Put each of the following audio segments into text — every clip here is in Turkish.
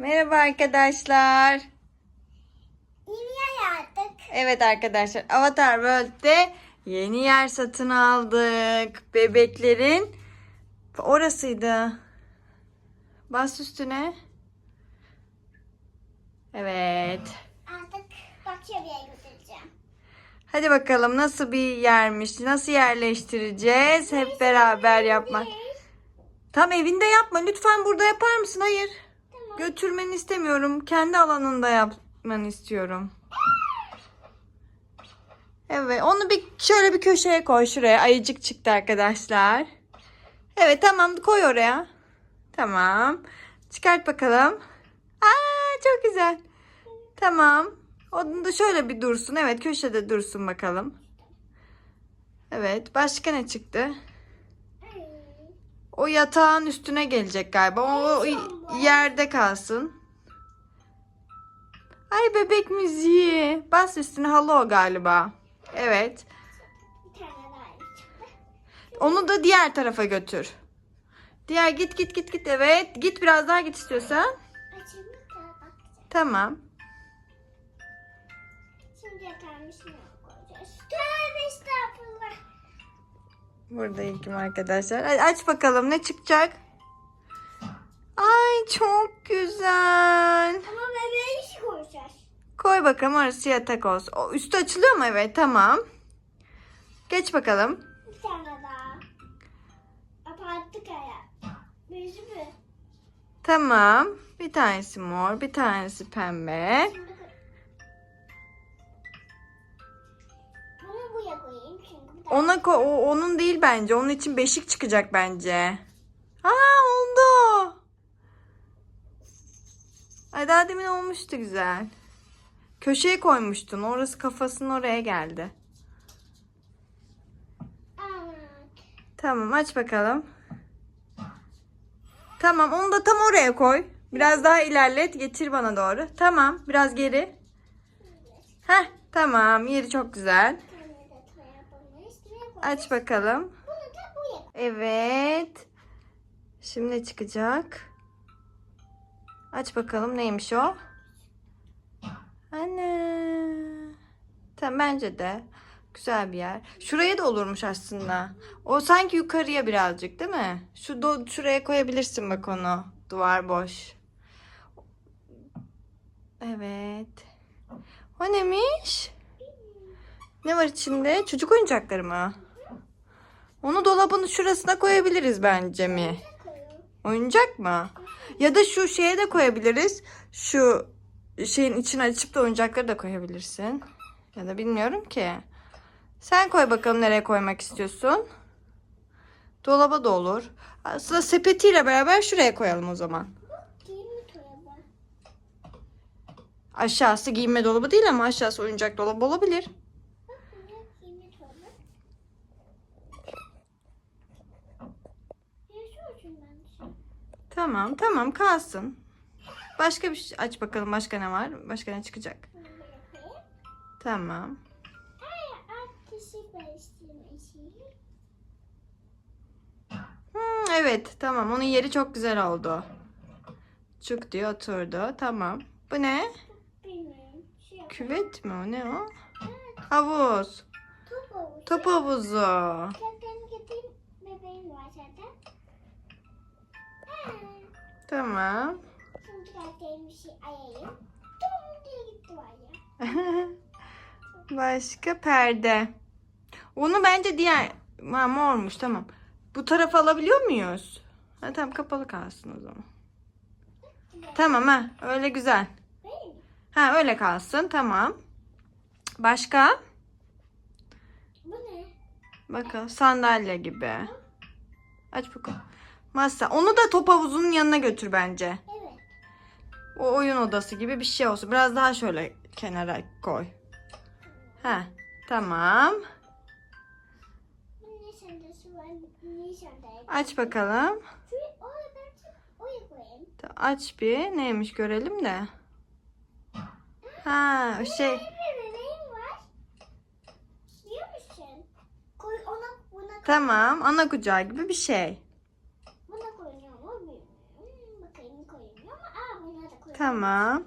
Merhaba arkadaşlar. Yeni yer yaptık. Evet arkadaşlar Avatar World'de yeni yer satın aldık. Bebeklerin orasıydı. Bas üstüne. Evet. Artık başka bir yere götüreceğim. Hadi bakalım nasıl bir yermiş, nasıl yerleştireceğiz hep beraber yapmak. Tam evinde yapma lütfen burada yapar mısın? Hayır. Götürmeni istemiyorum. Kendi alanında yapmanı istiyorum. Evet onu bir şöyle bir köşeye koy şuraya. Ayıcık çıktı arkadaşlar. Evet tamam koy oraya. Tamam. Çıkart bakalım. Aa çok güzel. Tamam. Onu da şöyle bir dursun. Evet köşede dursun bakalım. Evet başka ne çıktı? O yatağın üstüne gelecek galiba. O, o yerde kalsın. Ay bebek müziği. Bas üstüne halı o galiba. Evet. Onu da diğer tarafa götür. Diğer git git git git evet. Git biraz daha git istiyorsan. Tamam. Şimdi yatağın üstüne koyacağız. Tövbe estağfurullah. Burada ilkim arkadaşlar. Hadi aç bakalım ne çıkacak. Ay çok güzel. Ama bebeği işi koyacağız. Koy bakalım orası yatak olsun. O üstü açılıyor mu? Evet tamam. Geç bakalım. Bir tane daha. Aparttık aya. Büyüsü mü? Tamam. Bir tanesi mor, bir tanesi pembe. Şimdi Ona o, onun değil bence. Onun için beşik çıkacak bence. Aa oldu. Ay daha demin olmuştu güzel. Köşeye koymuştun. Orası kafasının oraya geldi. Tamam aç bakalım. Tamam onu da tam oraya koy. Biraz daha ilerlet. Getir bana doğru. Tamam biraz geri. Heh tamam yeri çok güzel. bir tane de toya bunun üstüne koyacağız. Aç bakalım. Evet. Şimdi çıkacak? Aç bakalım neymiş o? Anne. Tamam bence de. Güzel bir yer. Şuraya da olurmuş aslında. O sanki yukarıya birazcık değil mi? Şu do şuraya koyabilirsin bak onu. Duvar boş. Evet. O neymiş? Ne var içinde? Çocuk oyuncakları mı? Onu dolabın şurasına koyabiliriz bence mi? Oyuncak mı? Ya da şu şeye de koyabiliriz. Şu şeyin içine açıp da oyuncakları da koyabilirsin. Ya da bilmiyorum ki. Sen koy bakalım nereye koymak istiyorsun. Dolaba da olur. Aslında sepetiyle beraber şuraya koyalım o zaman. Aşağısı giyinme dolabı değil ama aşağısı oyuncak dolabı olabilir. Bak buraya değil mi toya ben? Yaşıyorsun ben. Tamam tamam kalsın. Başka bir şey aç bakalım başka ne var? Başka ne çıkacak? Tamam. Hmm, evet tamam onun yeri çok güzel oldu. Çık diyor oturdu. Tamam. Bu ne? Küvet mi o? Ne o? Havuz. top havuzu. Tamam. Şimdi kağıtlarım bir şey ayayım. Tom diye gitti var ya. Başka perde. Onu bence diğer ha, mormuş tamam. Bu tarafa alabiliyor muyuz? Ha, tamam kapalı kalsın o zaman. Tamam ha öyle güzel. Ha öyle kalsın tamam. Başka? Bu ne? Bakalım sandalye gibi. Aç bakalım. Masa. Onu da top havuzunun yanına götür bence. Evet. O oyun odası gibi bir şey olsun. Biraz daha şöyle kenara koy. Ha, tamam. Aç bakalım. Aç bir. Neymiş görelim de. Ha, şey. Tamam. Ana kucağı gibi bir şey. buna koyuyor mu bilmiyorum. Bakayım koyuyor mu? Aa Onları da koyalım. Tamam.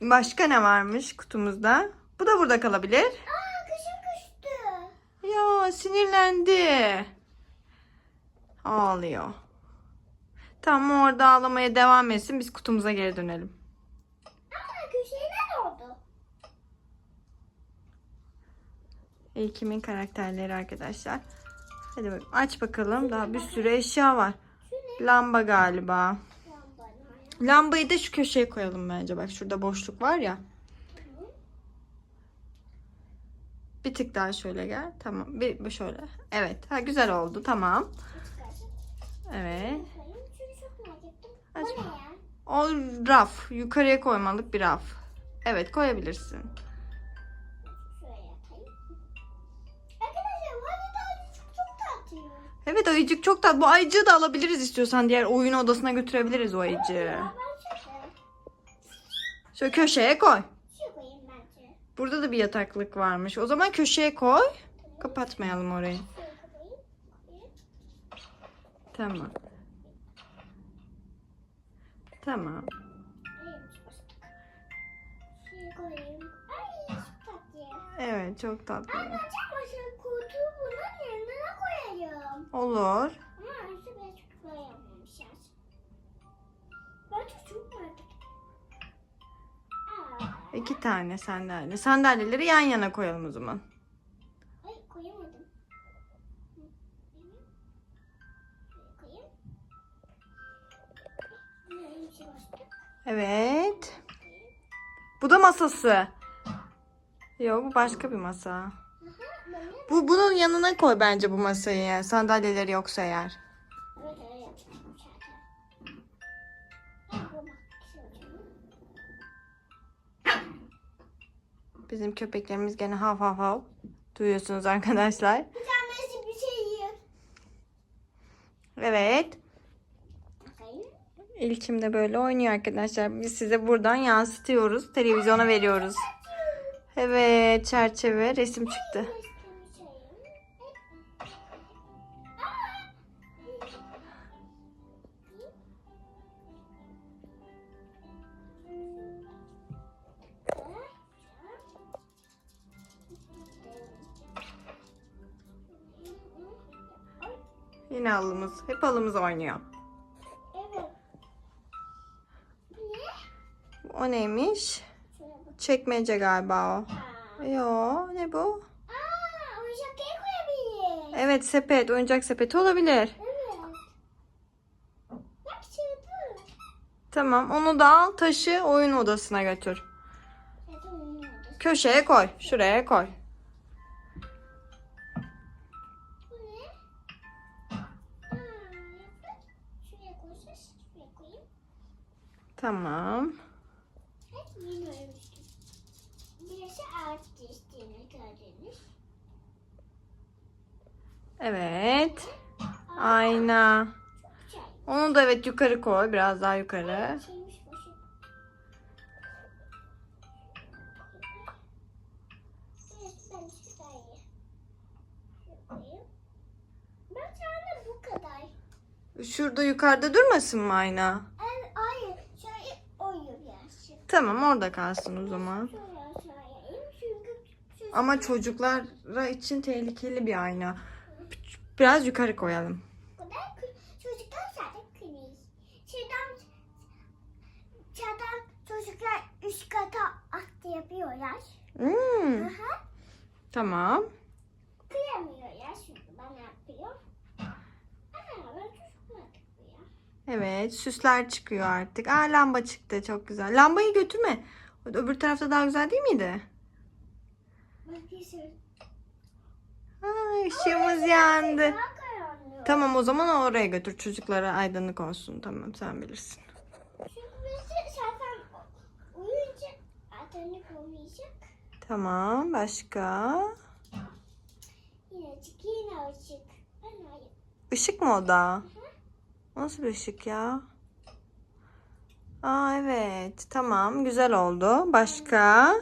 Başka ne varmış kutumuzda? Bu da burada kalabilir. Aa kışım kıştı. Ya sinirlendi. Ağlıyor. Tamam orada ağlamaya devam etsin. Biz kutumuza geri dönelim. Aa köşeler oldu. İlkimin karakterleri arkadaşlar. Hadi bakalım aç bakalım. Daha bir sürü eşya var. Lamba galiba. Lambayı da şu köşeye koyalım bence. Bak şurada boşluk var ya. Bir tık daha şöyle gel. Tamam. Bir, bir şöyle. Evet. Ha güzel oldu. Tamam. Evet. O raf. Yukarıya koymalık bir raf. Evet koyabilirsin. Evet ayıcık çok tatlı. Bu ayıcığı da alabiliriz istiyorsan. Diğer oyun odasına götürebiliriz o ayıcığı. Şöyle. Köşeye koy. Burada da bir yataklık varmış. O zaman köşeye koy. Kapatmayalım orayı. Tamam. Tamam. Evet çok tatlı. Anne başka kutu bunun yanına koyayım. Olur. Ama önce ben çocuklar yapmamışlar. Ben çocuk vardı. Aa, İki tane sandalye. Sandalyeleri yan yana koyalım o zaman. ay koyamadım. Evet. Bu da masası. Yok bu başka bir masa. Bu bunun yanına koy bence bu masayı. Sandalyeleri yoksa eğer. Evet öyle yapacağım. Bizim köpeklerimiz gene hav hav hav. Duyuyorsunuz arkadaşlar. Bir tanesi bir şey yiyor. Evet. İlkim de böyle oynuyor arkadaşlar. Biz size buradan yansıtıyoruz. Televizyona veriyoruz. Evet çerçeve resim çıktı. Halımız. Hep halımız oynuyor. Evet. Ne? O neymiş? Çekmece galiba o. Aa, Yo ne bu? Aa, oyuncakları koyabilir. Evet sepet. Oyuncak sepeti olabilir. Evet. Bak. Tamam onu da al taşı oyun odasına götür. Köşeye koy. Şuraya koy. Tamam. Birisi ağaç desteğini gördünüz. Evet. Ayna. Onu da evet yukarı koy. Biraz daha yukarı. Şurada yukarıda durmasın mı ayna? Evet, hayır. Şöyle oynuyor birazcık. Tamam orada kalsın o zaman. Ama çocuklara için tehlikeli bir ayna. Biraz yukarı koyalım. çocuklar. Şuradan çadan çocuklar üst kata attı yapıyorlar. Hmm, Aha. tamam. Kıyamıyorlar çünkü ben yapıyor. Ama ben çocuklar yapıyor. Evet süsler çıkıyor artık. Aa lamba çıktı çok güzel. Lambayı götürme. Öbür tarafta daha güzel değil miydi? Aa, ışığımız yandı. Daha karanlık. Tamam o zaman oraya götür. Çocuklara aydınlık olsun. Tamam sen bilirsin. Olmayacak. Tamam başka? Yine açık yine açık. Işık mı o da? Nasıl bir ışık ya? Aa evet. Tamam güzel oldu. Başka?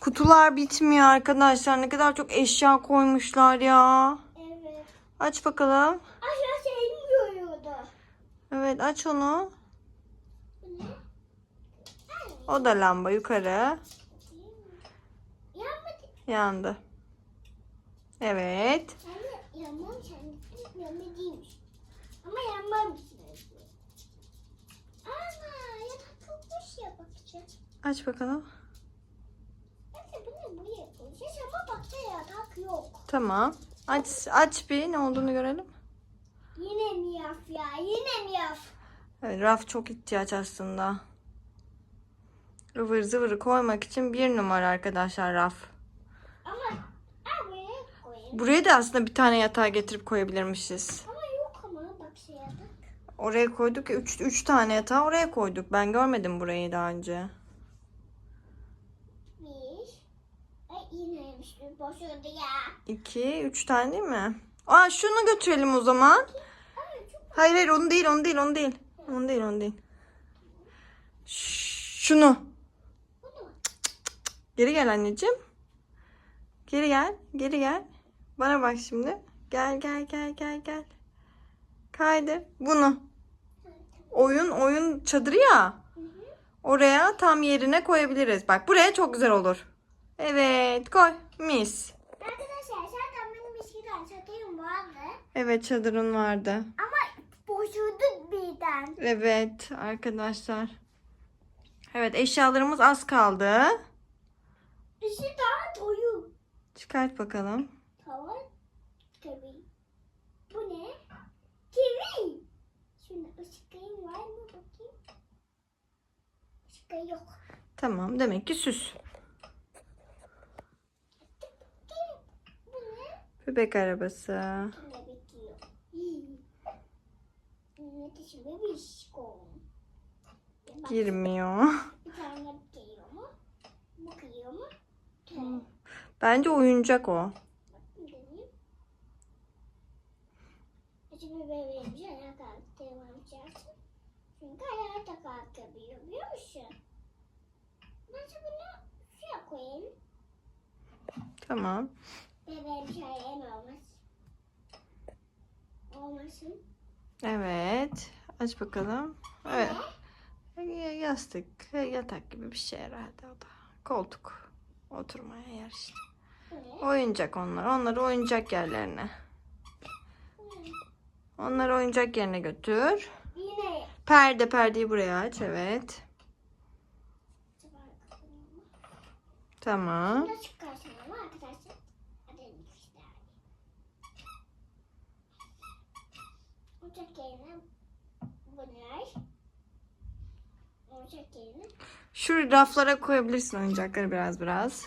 Kutular bitmiyor arkadaşlar. Ne kadar çok eşya koymuşlar ya. Evet. Aç bakalım. Aşağı şeyini görüyordu. Evet aç onu. O da lamba yukarı. Yandı. Evet. Yani yanmam sandım. Yanma değilmiş. Ama yanmamış. Ana yatak kokmuş ya bakacağım. Aç bakalım. Neyse bunu buraya koyacağız ama bakta yatak yok. Tamam. Aç aç bir ne olduğunu görelim. Yine mi yaf ya? Yine mi yaf? Evet, raf çok ihtiyaç aslında. Ivır zıvırı koymak için bir numara arkadaşlar raf. Ama ha buraya da aslında bir tane yatağı getirip koyabilirmişiz. Ama. Oraya koyduk ya 3 3 tane yatağı oraya koyduk. Ben görmedim burayı daha önce. Bir. Ya. 2 3 tane değil mi? Aa şunu götürelim o zaman. Hayır hayır onu değil onu değil onu değil. Onu değil onu değil. Şunu. Geri gel anneciğim. Geri gel. Geri gel. Bana bak şimdi. Gel gel gel gel gel. Kaydı. Bunu. Oyun oyun çadırı ya. Oraya tam yerine koyabiliriz. Bak buraya çok güzel olur. Evet koy. Mis. Arkadaşlar zaten benim eskiden çatıyım vardı. Evet çadırın vardı. Ama boşuldu birden. Evet arkadaşlar. Evet eşyalarımız az kaldı. Dışı daha doyu. Çıkart bakalım. Tavan. Tabii. Kivi. Şuna ışıklayayım var mı bakayım. Işıklayı yok. Tamam demek ki süs. Kivi. Bu ne? Bebek arabası. Bak, Girmiyor. Bir tane geliyor mu? Bu geliyor mu? Bence oyuncak o. Acaba bebeğim bir ayağa kalktırmam lazım. Çünkü ayağa da kalkabiliyor biliyor musun? Nasıl bunu şuraya koyayım? Tamam. Bebeğim şöyle olmaz. Olmasın. Evet. Aç bakalım. Evet. Y- Yastık, yatak gibi bir şey herhalde o da. Koltuk. Oturmaya yer işte. Ne? Oyuncak onlar. Onları oyuncak yerlerine. Onları oyuncak yerine götür. Yine Perde perdeyi buraya aç. Evet. Tamam. Şu raflara koyabilirsin oyuncakları biraz biraz.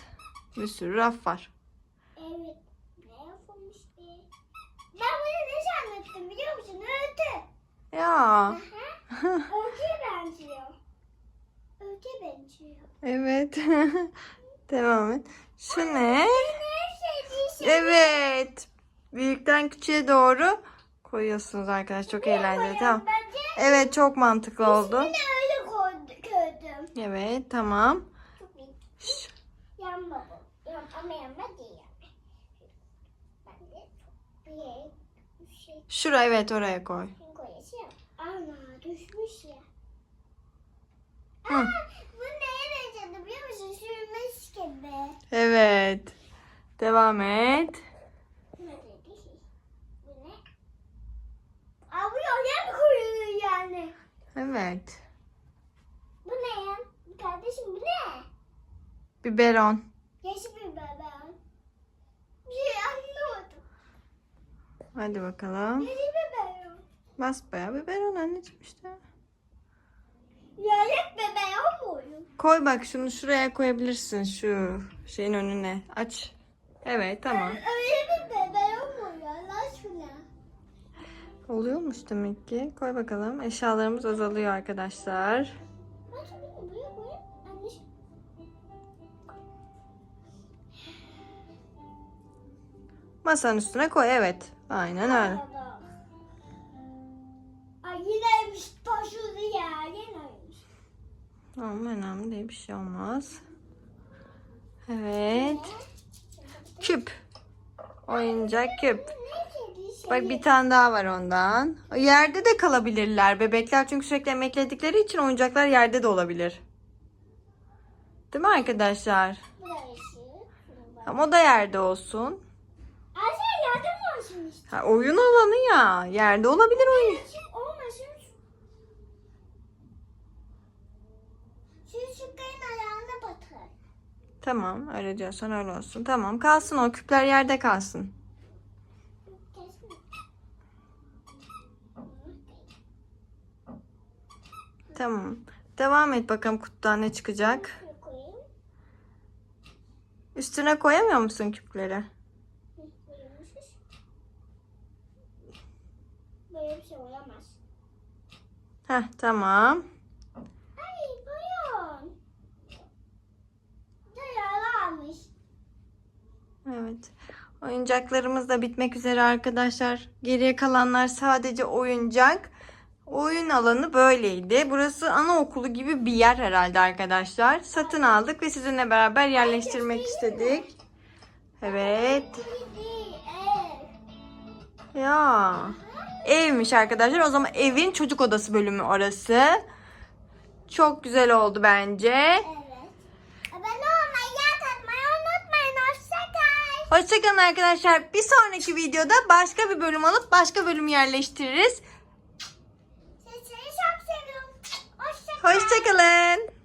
Bir sürü raf var. Evet. Ne yapılmış be? Ben bunu ne zannettim biliyor musun? Örtü. Ya. Örtüye benziyor. Örtüye benziyor. Evet. Devam et. Şu ne? Şey. Evet. Büyükten küçüğe doğru koyuyorsunuz arkadaşlar. Çok eğlenceli. Tamam. Evet çok mantıklı oldu. öyle koydum. Evet tamam. Yanma bu. Ama değil şey Şuraya evet oraya koy. Ana düşmüş ya. Hı. Aa, bu neye benziyordu biliyor musun? Sürmüş gibi. Evet. Devam et. Bu ne? Aa bu oraya mı koyuyor yani? Evet. Bu ne ya? Kardeşim bu ne? Biberon. Yeşil bebeğim. Bir şey anlamadım. Hadi bakalım. Yeşil. Basbayağı biberon anneciğim işte. Yayık bebeğim mu oyun? Koy bak şunu şuraya koyabilirsin şu şeyin önüne. Aç. Evet tamam. Öyle bir bebeğim oluyor Allah aşkına. Oluyormuş demek ki. Koy bakalım. Eşyalarımız azalıyor arkadaşlar. Masanın üstüne koy. Evet. Aynen öyle. Tamam önemli değil. Bir şey olmaz. Evet. Küp. Oyuncak küp. Bak bir tane daha var ondan. Yerde de kalabilirler bebekler çünkü sürekli emekledikleri için oyuncaklar yerde de olabilir. Değil mi arkadaşlar? Ama o da yerde olsun. Ha, oyun alanı ya. Yerde olabilir oyun. Işık olmasın. Şu ışıkların ayağına batır. Tamam öyle diyorsan öyle olsun. Tamam kalsın o küpler yerde kalsın. Tamam. Devam et bakalım kutudan ne çıkacak. Üstüne koyamıyor musun küpleri? Böyle bir şey olamaz. Heh tamam. Evet. Oyuncaklarımız da bitmek üzere arkadaşlar. Geriye kalanlar sadece oyuncak. Oyun alanı böyleydi. Burası anaokulu gibi bir yer herhalde arkadaşlar. Satın aldık ve sizinle beraber yerleştirmek istedik. Evet. Ya. Evmiş arkadaşlar. O zaman evin çocuk odası bölümü orası. Çok güzel oldu bence. Evet. Hoşçakalın arkadaşlar. Bir sonraki videoda başka bir bölüm alıp başka bölüm yerleştiririz. Sizi çok seviyorum. Hoşçakal. Hoşçakalın.